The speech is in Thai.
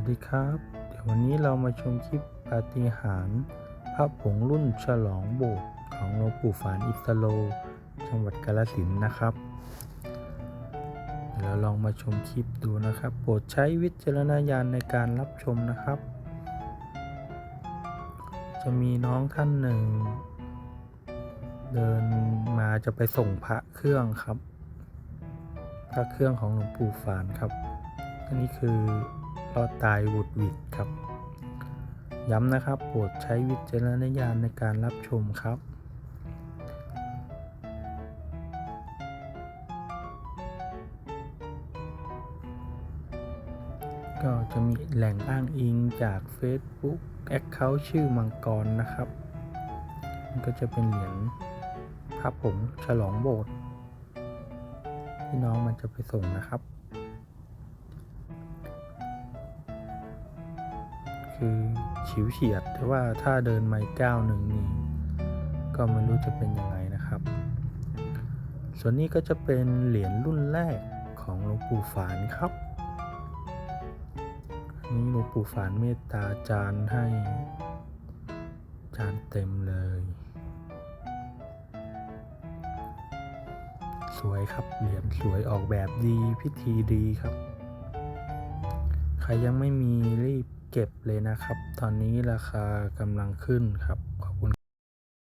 วัสดีครับ เดี๋ยววันนี้เรามาชมคลิปปาฏิหาริย์พระผงรุ่นฉลองโบสถ์ของหลวงปู่ฝานอิสโล จังหวัดกาฬสินธุ์นะครับเดี๋ยวเราลองมาชมคลิปดูนะครับ โปรดใช้วิจารณญาณในการรับชมนะครับ จะมีน้องท่านหนึ่ง เดินมาจะไปส่งพระเครื่องครับ พระเครื่องของหลวงปู่ฝานครับอันนี้คือ รอดตายวุดวิดครับ ย้ำนะครับโปรดใช้วิจารณญาณในการรับชมครับก็จะมีแหล่งอ้างอิงจาก Facebook แอคเคาท์ชื่อมังกรนะครับ มันก็จะเป็นเหรียญพระผงฉลองโบสถ์ที่น้องมันจะไปส่งนะครับ คือฉิวเฉียดแต่ว่าถ้าเดินไม่ก้าวหนึ่งนี่ก็ไม่รู้จะเป็นยังไงนะครับ ส่วนนี้ก็จะเป็นเหรียญรุ่นแรกของหลวงปู่ฝานครับ นี้หลวงปู่ฝานเมตตาจานให้จานเต็มเลย สวยครับเหรียญสวยออกแบบดีพิธีดีครับ ใครยังไม่มีรีบ เก็บเลยนะครับ ตอนนี้ราคากำลังขึ้นครับ